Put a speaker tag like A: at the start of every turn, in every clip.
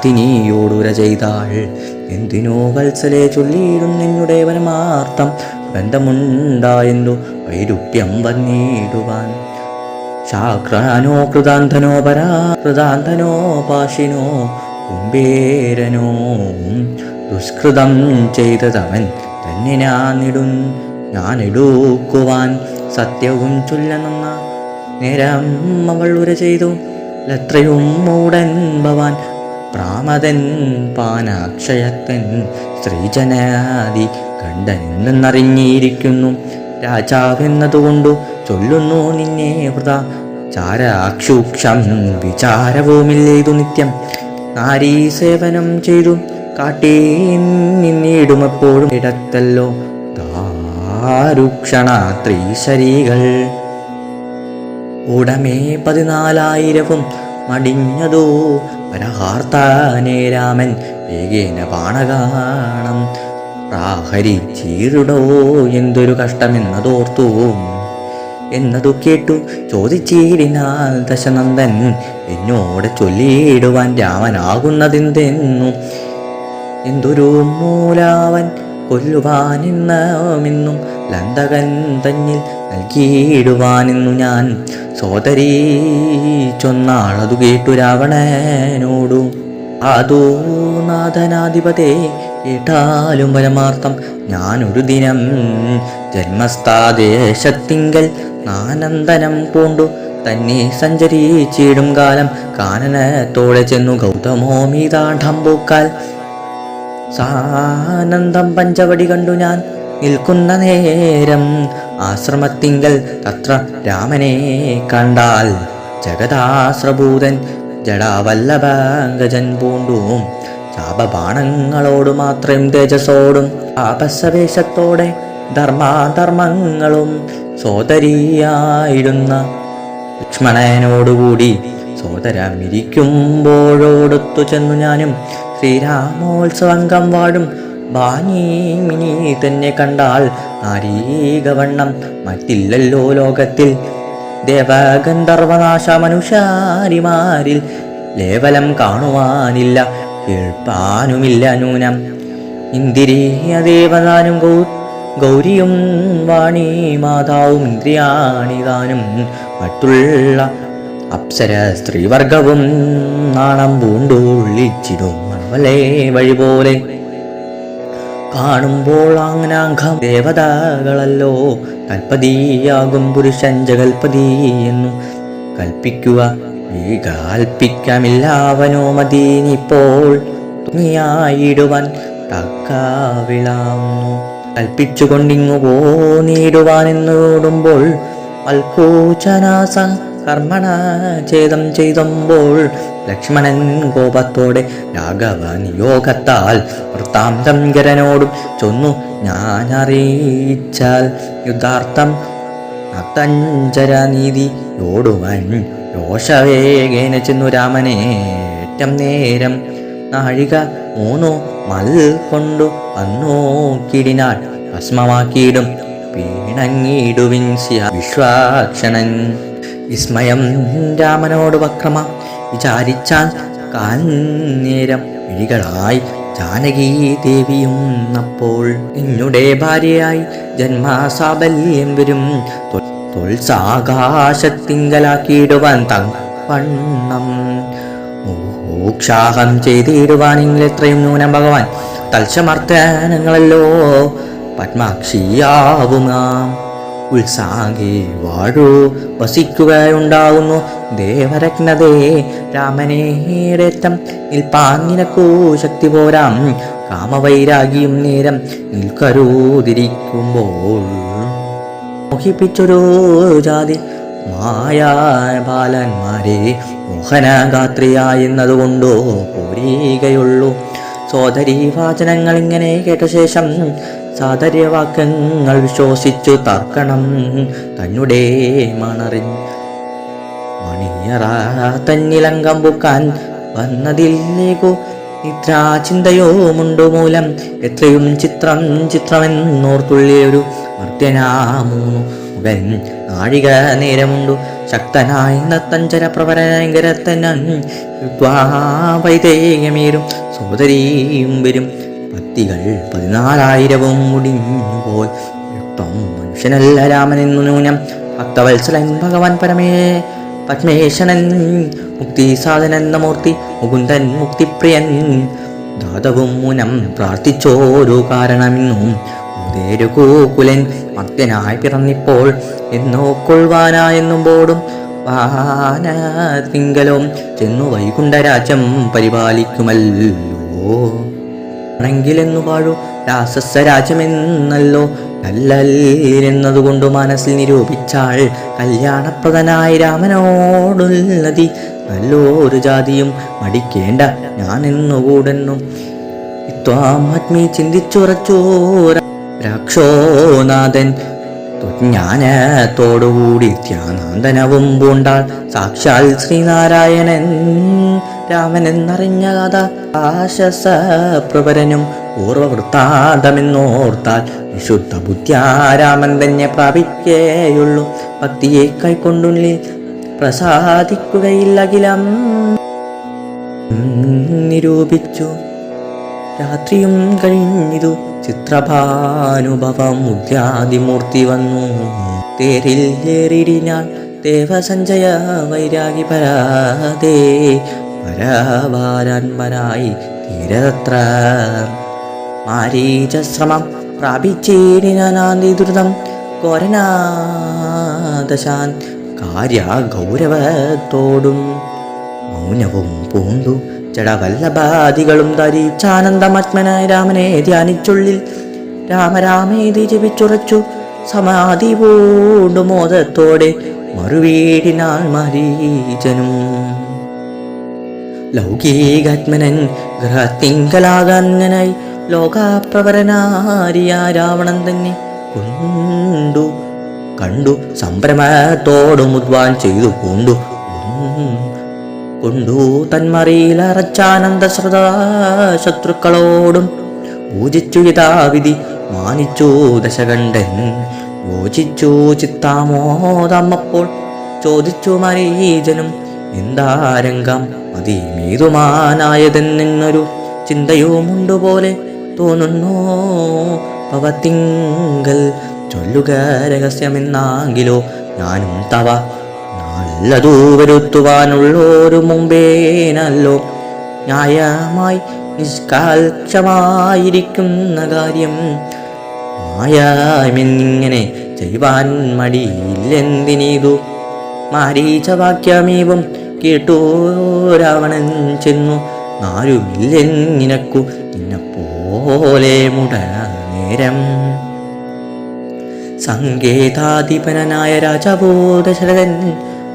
A: അതിനിയോടുര ചെയ്താൾ. എന്തിനോ വത്സലെ ചൊല്ലിയിടും നിന്നുടെ പരമാർത്ഥം ബന്ധമുണ്ടായെന്നു വൈരുപ്യം വന്നിടുവാൻ. ശാക്രാനോ കൃതാന്തനോ പരാകൃതാന്തനോ പാഷിനോ കുംബേരനോ ദുഷ്കൃതം ചെയ്തതവൻ തന്നെ ഞാനിടും ഞാനിടുക്കുവാൻ. സത്യവും ചൊല്ലണമെന്ന നേരം അവൾ ഉര ചെയ്തു. എത്രയും മൂടൻ ഭവാൻ പ്രാമതൻ പാനാക്ഷയത്തൻ സ്ത്രീജനാദി കണ്ടനെന്നറിഞ്ഞിരിക്കുന്നു രാജാവെന്നതുകൊണ്ടു ചൊല്ലുന്നു നിന്നെ വൃത. ചാരാക്ഷൂക്ഷം വിചാരവുമില്ലേതു നിത്യം. നാരീ സേവനം ചെയ്തു കാട്ടേ നിന്നിടുമെപ്പോഴും ഇടത്തല്ലോ. ദാരുക്ഷണ ത്രീശരീകൾ ഉടമേ പതിനാലായിരവും മടിഞ്ഞതോ പരഹാർത്താനേ രാമൻ വേഗേന പാണകാണം പ്രാഹരി ചീരുടോ എന്തൊരു കഷ്ടമെന്നതോർത്തു. എന്നതു കേട്ടു ചോദിച്ചീടിനാൽ ദശനന്ദൻ എന്നോട് ചൊല്ലിയിടുവാൻ രാമനാകുന്നതെന്തെന്നു. എന്തൊരു മൂലാവൻ കൊല്ലുവാനെന്നുമെന്നും ലന്തകൻ തന്നിൽ നൽകിയിടുവാനെന്നു ഞാൻ സോദരീ ചൊന്നാളതു കേട്ടു രാവണനോടു. അതോ നാഥനാധിപതേ കേട്ടാലും പരമാർത്ഥം ഞാനൊരു ദിനം ജന്മസ്ഥാദേശത്തിങ്കൽ നാനന്ദനം പൂണ്ടു. തന്നെ സഞ്ചരിച്ചിടും കാലം കാനനത്തോടെ ചെന്നു ഗൗതമോ മീതാഠം പൂക്കാൽ സാനന്ദം പഞ്ചവടി കണ്ടു ഞാൻ നിൽക്കുന്ന നേരം ആശ്രമത്തിങ്കൽ തത്ര രാമനെ കണ്ടാൽ ജഗദാശ്രഭൂതൻ ജടാവല്ലഭഗജൻ പൂണ്ടും ശാപബാണങ്ങളോട് മാത്രം തേജസ്സോടും ആപസവേശത്തോടെ ധർമാധർമ്മങ്ങളും സോദരിയായിരുന്ന ലക്ഷ്മണനോടുകൂടി സോദരമിരിക്കുമ്പോഴോടൊത്തു ചെന്നു ഞാനും ശ്രീരാമോത്സവംഗം വാഴും ബാനീമിനി തന്നെ കണ്ടാൽ നാരീകവണ്ണം മറ്റില്ലല്ലോ ലോകത്തിൽ. ദേവഗന്ധർവനാശ മനുഷ്യാരിമാരിൽ ലേവലം കാണുവാനില്ല കേൾപ്പാനുമില്ല നൂനം ഇന്ദിരീയ ദേവതാനും ഗൗ ഗൗരിയും വാണി മാതാവും ഇന്ദ്രിയാണിതാനും മറ്റുള്ള അപ്സര സ്ത്രീവർഗവും നാണം പൂണ്ടുള്ളിച്ചിടും മണവലേ വഴി പോലെ കാണുമ്പോൾ അങ്ങനാഘം ദേവതകളല്ലോ. കൽപ്പതിയാകും പുരുഷൻ ജഗൽപതി എന്നു. കൽപ്പിക്കുക ഈ കൽപ്പിക്കാമില്ലാവനോ മദീനിപ്പോൾ തുണിയായിടുവാൻ തക്കാവിളാവുന്നു. കൽപ്പിച്ചുകൊണ്ടിങ്ങു പോന്നിടുവാനെന്നോടുമ്പോൾ അൽക്കൂചനാസ കർമ്മണ ഛേദം ചെയ്തുമ്പോൾ ലക്ഷ്മണൻ കോപത്തോടെ രാഘവ നിയോഗത്താൽ വൃത്താന്തം ഗരനോടും ചൊന്നു ഞാൻ അറിയിച്ചാൽ യുദ്ധാർത്ഥം നത്തഞ്ചരനീതിയോടുവൻ രോഷവേഗേന ചെന്നു രാമനേറ്റം നേരം നാഴിക മൂന്നു മൽ കൊണ്ടു വന്നോ കിടിനാൽ ഭസ്മമാക്കിയിടും. വീണങ്ങിയിടുവിൻ സ്യ വിശ്വാക്ഷണൻ വിസ്മയം രാമനോട് വക്രമ വിചാരിച്ചാൽ കാന്നേരം വിഴികളായി ജാനകി ദേവിയും അപ്പോൾ നിന്നുടെ ഭാര്യയായി ജന്മാസാബല്യം വരും. തൊൽസാകാശത്തിങ്കലാക്കിയിടുവാൻ തണ്ണം മോക്ഷാഹം ചെയ്തിടുവാൻ എത്രയും ന്യൂനം ഭഗവാൻ. തൽസമർത്ഥനങ്ങളല്ലോ പത്മാക്ഷിയാവുമാം. ഉത്സാഹേ വാഴൂ. വസിക്കുകയുണ്ടാകുന്നു ദേവരത്നതേ രാമനേടേറ്റം നിൽപ്പാൻ ശക്തി പോരാം. കാമവൈരാഗിയും നേരം നിൽക്കരൂതിരിക്കുമ്പോൾ. മോഹിപ്പിച്ചൊരു ജാതി മായ ബാലന്മാരെ മോഹനഗാത്രിയായെന്നതുകൊണ്ടോ പോരീകയുള്ളൂ. സോദരീ വാചനങ്ങൾ ഇങ്ങനെ കേട്ട ശേഷം സാദര്യവാക്യങ്ങൾ വിശ്വസിച്ചു തർക്കണം. തന്നെ മണറി മണിയറ തന്നിലങ്കം പൂക്കാൻ വന്നതില്ലേക്കു നിദ്രാചിന്തയോമുണ്ടു മൂലം. എത്രയും ചിത്രം ചിത്രമെന്നോർത്തുള്ളിയൊരു മർദ്ദനാമൂന്നു മുഖൻ. നാഴിക നേരമുണ്ടു. ശക്തനായ നത്തഞ്ചര പ്രവരങ്കരത്തനൻ വൈദേഹമേരും സോദരിയും വരും. പത്തികൾ പതിനാലായിരവും മുടിഞ്ഞുപോയി യുക്തം മനുഷ്യനല്ല രാമനെന്നു നൂനം. ഭക്തവത്സലൻ ഭഗവാൻ പരമേ. പത്മേശനൻ മുക്തി സാധനൻ മൂർത്തി. മുകുന്ദൻ മുക്തിപ്രിയൻ. ദാതവും മുനം പ്രാർത്ഥിച്ചോരോ കാരണമെന്നും. ഉദേരുകൂകുലൻ മർത്യനായി പിറന്നിപ്പോൾ എന്നോ കൊള്ളുവാനായെന്നും ബോടും വാനത്തിങ്കലും ചെന്നു വൈകുണ്ഠരാജ്യം പരിപാലിക്കുമല്ലോ. ആണെങ്കിലെന്നു പാഴു. രാസസ രാജ്യമെന്നല്ലോ മനസ്സിൽ നിരൂപിച്ചാൾ കല്യാണപ്രദനായ രാമനോടുള്ളതി. നല്ലൊരു ജാതിയും മടിക്കേണ്ട ഞാനെന്നുകൂടെന്നും ഇത്വാത്മീ ചിന്തിച്ചുറച്ചോ രാക്ഷോനാഥൻ. ജ്ഞാനത്തോടുകൂടി ധ്യാനാന്തനവും പൂണ്ടാൾ സാക്ഷാൽ ശ്രീനാരായണൻ. രാമനെന്നറിഞ്ഞ കഥ. ആശസ ആശസപ്രവരനും പൂർവവൃത്താന്തമെന്നോർത്താൽ വിശുദ്ധ ബുദ്ധ്യാരാമൻ തന്നെ പ്രാപിക്കേയുള്ളൂ. ഭക്തിയെ കൈക്കൊണ്ടുള്ളിൽ പ്രസാദിക്കുകയില്ലകിലം. നിരൂപിച്ചു. രാത്രിയും കഴിഞ്ഞിതു. ചിത്രഭാനുഭവം ഉദ്യാതിമൂർത്തി വന്നു. തേരിൽ ഏറിടിഞ്ഞാൽ ദേവസഞ്ജയ വൈരാഗി പരാതേ പരവാരാൻപനായി തീരത്ര മാരീചശ്രമം പ്രാപിച്ചേടിനാന്തി ദുരിതം ഘോരനാദശാൻ കാര്യ ഗൗരവത്തോടും മൗനവും പൂണ്ടു ജഡവല്ലഭാദികളും ധരിച്ചാനന്ദമത്മനായ രാമനെ ധ്യാനിച്ചുള്ളിൽ രാമരാമേതി ജപിച്ചുറച്ചു സമാധി പൂണ്ടു മോദത്തോടെ മറുവീടിനാൾ മരീചനും ലൗകികാത്മനൻ ഗൃഹത്തിങ്കലാകാന്യനായി ലോകാപ്രവരനാരിയ രാവണൻ തന്നെ കൊണ്ടു കണ്ടു സംഭ്രമത്തോടു മുദ്വാൻ ചെയ്തു കൊണ്ടു കൊണ്ടു തന്മറിയിലറച്ചാനന്ദ ശത്രുക്കളോടും പൂജിച്ചു യഥാവിധി മാനിച്ചു ദശകണ്ഠൻ. യോജിച്ചു ചിത്താമോദമ്മപ്പോൾ ചോദിച്ചു മരീജനും എന്താരംഗം? അതിമീതുമാനായതെന്നൊരു ചിന്തയുമുണ്ടുപോലെ തോന്നുന്നു. പവത്തിങ്കൽ ചൊല്ലുക രഹസ്യമെന്നാങ്കിലോ ഞാനും തവ നല്ലതു വരുത്തുവാനുള്ളൊരു മുമ്പേനല്ലോ. ന്യായമായി നിഷ്കാൽക്ഷമായിരിക്കുന്ന കാര്യം മായാമെന്നിങ്ങനെ ചെയ്യുവാൻ മടിയില്ലെന്തിനീതു? മാരീചവാക്യമേവം കേട്ടു രാവണൻ ചെന്നു. നിന്നെ നിന്നെപ്പോലെ മുട നേരം സങ്കേതാധിപനായ രാജാവോ ദശരഥൻ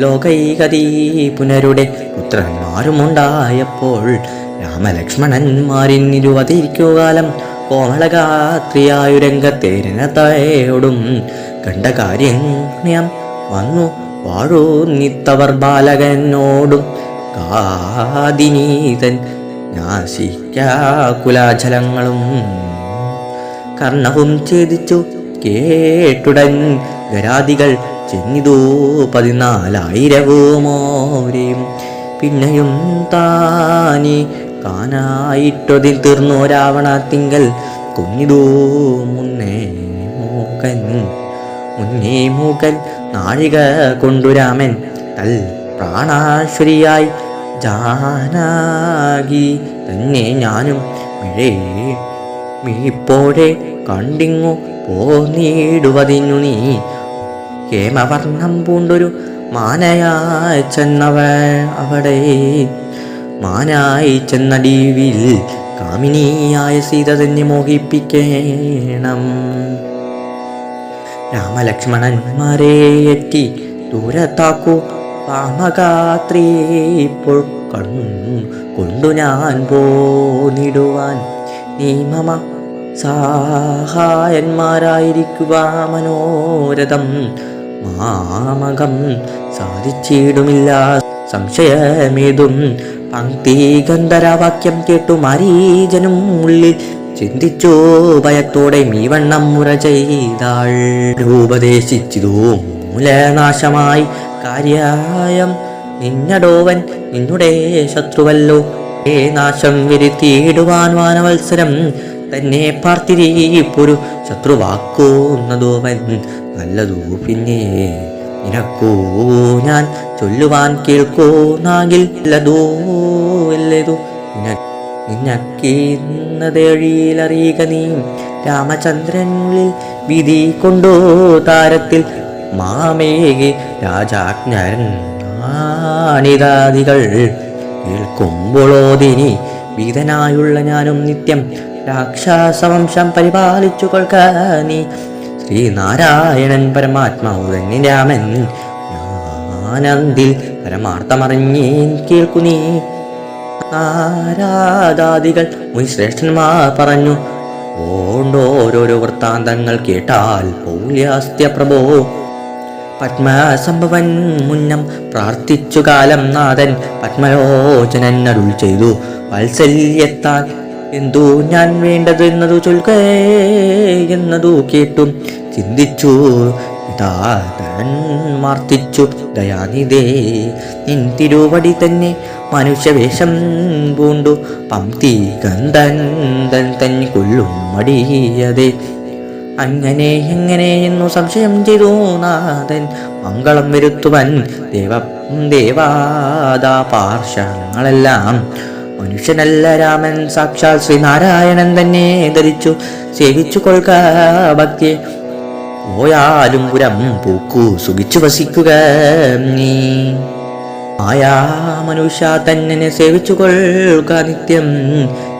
A: ലോകൈകതീ പുനരുടെ പുത്രന്മാരുമുണ്ടായപ്പോൾ രാമലക്ഷ്മണന്മാരിൻ ഇരുപതിരിക്കുകാലം കോമളഗാത്രിയായുരംഗത്തേരനതയോടും കണ്ട കാര്യം വന്നു. വാഴൂ നിത്തവർ ബാലകനോടും കാതിനീതൻ നാശിക്കാകുലാചലങ്ങളും കർണവും ഛേദിച്ചു കേട്ടുടൻ ഗരാദികൾ ചെന്നിതു പതിനാലായിരവുമോരെയും പിന്നെയും താനി കാനായിട്ടൊതിൽ തീർന്നു രാവണത്തിങ്കൽ കുഞ്ഞിതൂ മുന്നേ മൂക്കൻ മുന്നേ മൂക്കൻ നാഴിക കൊണ്ടു രാമൻ തൽ പ്രാണാശ്വരിയായി ജാനാകി. തന്നെ ഞാനും മിഴേ മിഴിപ്പോഴെ കണ്ടിങ്ങു പോന്നിടുവതിനു നീ. ഹേമവർണം പൂണ്ടൊരു മാനയായി ചെന്നവ അവിടെ. മാനായി ചെന്നടിവിൽ കാമിനിയായ സീത തന്നെ മോഹിപ്പിക്കണം. രാമലക്ഷ്മണന്മാരെ എത്തി ദൂരത്താക്കൂ പാമഗാത്രി ഇപ്പോൾ കണ്ണു കൊണ്ടു ഞാൻ പോന്നിടുവാൻ. നിയമമ സഹായന്മാരായിരിക്കുവാ മനോരഥം. മാമകം സാധിച്ചിടുമില്ല സംശയമേതും. പങ്ക്തി ഗന്ധരവാക്യം കേട്ടു മരീജനും ഉള്ളിൽ ചിന്തിച്ചു ഭയത്തോടെ മീവണ്ണം മുറ ചെയ്താൾ. ഉപദേശിച്ചിതു മൂലനാശമായി. കാര്യായം നിന്നടോവൻ നിന്നുടെ ശത്രുവല്ലോ. ഏ നാശം വരുത്തിയിടുവാൻ വാനവത്സരം തന്നെ പാർത്തിരിപ്പൊരു ശത്രുവാക്കൂന്നതോവൻ നല്ലതു. പിന്നെ നിനക്കോ ഞാൻ ചൊല്ലുവാൻ കേൾക്കോ. നാകിൽ ലതോ എല്ലതു നിന്നക്കീന്നതേഴിയിലറിയുക നീ. രാമചന്ദ്രനുള്ളിൽ വിധി കൊണ്ടോ താരത്തിൽ മാമേകി രാജാജ്ഞരൻ ആണിതാദികൾ. കേൾക്കുമ്പോളോതിനി വിധനായുള്ള ഞാനും നിത്യം രാക്ഷാസവംശം പരിപാലിച്ചു കൊൽക്ക നീ. ശ്രീനാരായണൻ പരമാത്മാവ് തന്നെ രാമൻ. ആനന്ദിൽ പരമാർത്ഥമറിഞ്ഞേൻ കേൾക്കു നീ. ആരാധാദികൾ മുൻ ശ്രേഷ്ഠന്മാർ പറഞ്ഞു ഓണ്ടോരോരോ വൃത്താന്തങ്ങൾ കേട്ടാൽ പൗല്യാസ്ത്യ പ്രഭോ. പത്മസംഭവൻ മുന്നം പ്രാർത്ഥിച്ചു കാലം നാഥൻ പത്മലോചനൻ അരുൾ ചെയ്തു. വാത്സല്യത്താൽ എന്തു ഞാൻ വേണ്ടത് എന്നതു ചൊൽക്കേ എന്നതു കേട്ടു ചിന്തിച്ചു ഇതാ ദയാനിധേ നിൻ തിരുവടി തന്നെ മനുഷ്യവേഷം പൂണ്ടു. പംതി ഗന്ധൻ തൻ തൻ കൊല്ലും മടിയതേ അങ്ങനെ എങ്ങനെ എന്നു സംശയം ചെയ്തു നാഥൻ. മംഗളം വരുത്തുവൻ ദേവ ദേവാദാ പാർശ്വങ്ങളെല്ലാം. മനുഷ്യനല്ല രാമൻ സാക്ഷാൽ ശ്രീനാരായണൻ തന്നെ ധരിച്ചു. സേവിച്ചു കൊൽക്കാ ഭക്തിയെ. പോയാലും പുരം പൂക്കു സുഖിച്ചു വസിക്കുക. നീ ആയാ മനുഷ്യ തന്നെ സേവിച്ചു കൊള്ളുക നിത്യം.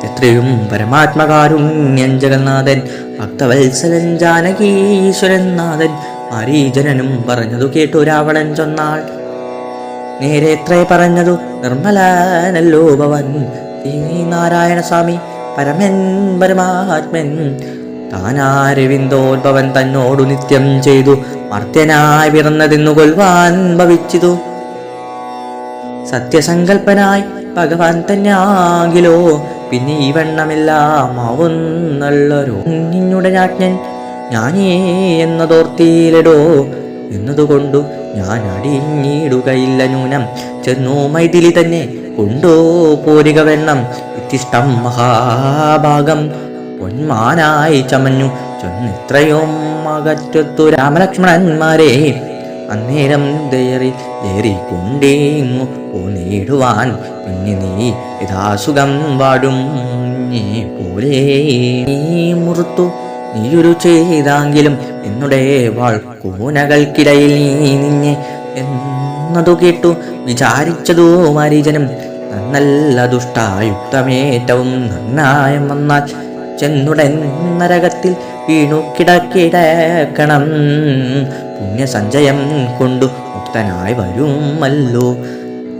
A: എത്രയും പരമാത്മകാരുണ്യൻ ജഗന്നാഥൻ ഭക്തവത്സലൻ ജാനകീശ്വരൻ നാഥൻ. മരീജനനും പറഞ്ഞതു കേട്ടു രാവണൻ ചൊന്നാൾ. നേരെ എത്ര പറഞ്ഞതു? നിർമ്മലനല്ലോ ഭവൻ. ശ്രീ നാരായണ സ്വാമി പരമൻ പരമാത്മൻ. താനാരവിന്ദോദ്ഭവൻ തന്നോടു നിത്യം ചെയ്തു മർത്യനായി പിറന്നതെന്നു കൊൽവാൻ ഭവിച്ചിതു. സത്യസങ്കൽപ്പനായി ഭഗവാൻ തന്നെ ആകിലോ പിന്നെ ഈ വണ്ണമെല്ലാം നിന്നുടെ രാജ്ഞൻ ഞാനേ എന്നതോർത്തിയിലടോ? എന്നതുകൊണ്ടു ഞാൻ അടിഞ്ഞിടുകയില്ല ന്യൂനം. ചെന്നു മൈതിലി തന്നെ കൊണ്ടോ പോരുക വെണ്ണം ഇത്തിഷ്ടം മഹാഭാഗം പൊന്മാനായി ചമഞ്ഞു. ചൊന്നിത്രയോ അകറ്റത്തു രാമലക്ഷ്മണന്മാരെ. അന്നേരം ദേറി ദേറി കൊണ്ടേങ്ങു നേടുവാൻ പിന്നെ നീ യഥാസുഖം വാടും. പോലെ നീ മുറുത്തു. നീയൊരു ചെയ്താങ്കിലും എന്നുടെ വാൾക്കൂനകൾക്കിടയിൽ നീ നിന്നെ എന്നതു കേട്ടു. വിചാരിച്ചതു മരിജനം നന്നല്ല ദുഷ്ടായുക്തമേറ്റവും നന്നായം വന്നാൽ ചെന്നുടൻ നരകത്തിൽ വീണു കിടക്കിടക്കണം. പുണ്യസഞ്ചയം കൊണ്ടു മുക്തനായി വരുമല്ലോ.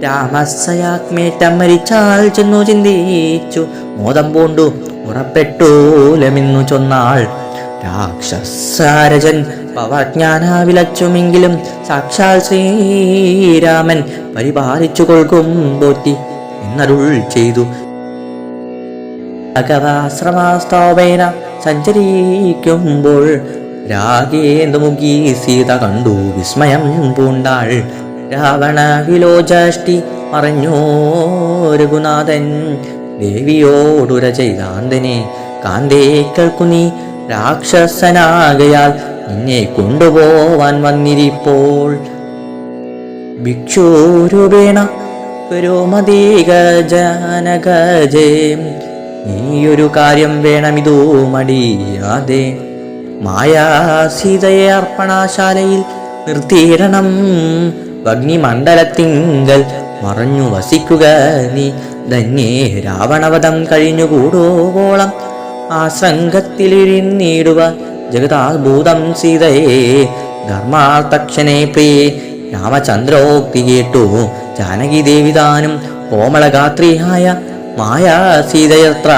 A: രാമസയാത്മേറ്റം മരിച്ചാൽ ചെന്നു ചിന്തിച്ചു. മോദം പൂണ്ടു ഉറപ്പെട്ടൂലമിന്നു ചൊന്നാൾ. രാക്ഷസാരജൻ പവജ്ഞാന വിലച്ചുമെങ്കിലും സാക്ഷാൽ ശ്രീരാമൻ പരിപാലിച്ചു കൊൽക്കും പോറ്റി എന്നരുൾ ചെയ്തു. ഭഗവാശ്രമാസ്താവേന സഞ്ചരിക്കുമ്പോൾ രാഗേന്ദ്രമുഖി സീത കണ്ടു വിസ്മയം പൂണ്ടാൾ. രാവണ വിലോചാഷ്ടി മറഞ്ഞോ രഘുനാഥൻ? ദേവിയോടുര ചെയ്താന്തനെ കാന്തേ കേൾക്കു രാക്ഷസനാകയാൽ നിന്നെ കൊണ്ടുപോവാൻ വന്നിരിപ്പോൾ. ഭിക്ഷൂരൂപേണ പുരോമതീകജാനകജേ നീയൊരു കാര്യം വേണമിതോ മടിയാതെ മായാ സീതയെ അർപ്പണാശാലയിൽ നിർത്തിയിടണം. അഗ്നിമണ്ഡലത്തിങ്കൽ മറഞ്ഞു വസിക്കുക നീ. ധന്യേ രാവണവധം കഴിഞ്ഞുകൂടോവോളം ആ സംഘത്തിലിരുന്നിടുക ജഗതാത്ഭൂതം സീതയെ. ധർമാർത്ഥക്ഷനെ പ്രിയേ രാമചന്ദ്രോക്തി കേട്ടു. ജാനകി ദേവിതാനും കോമളഗാത്രിയായ മായാ സീതയത്ര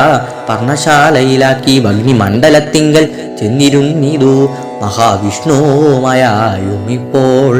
A: പർണശാലയിലാക്കി ഭഗ്നിമണ്ഡലത്തിങ്കൽ ചെന്നിരുന്നിതു മഹാവിഷ്ണുമായുമിപ്പോൾ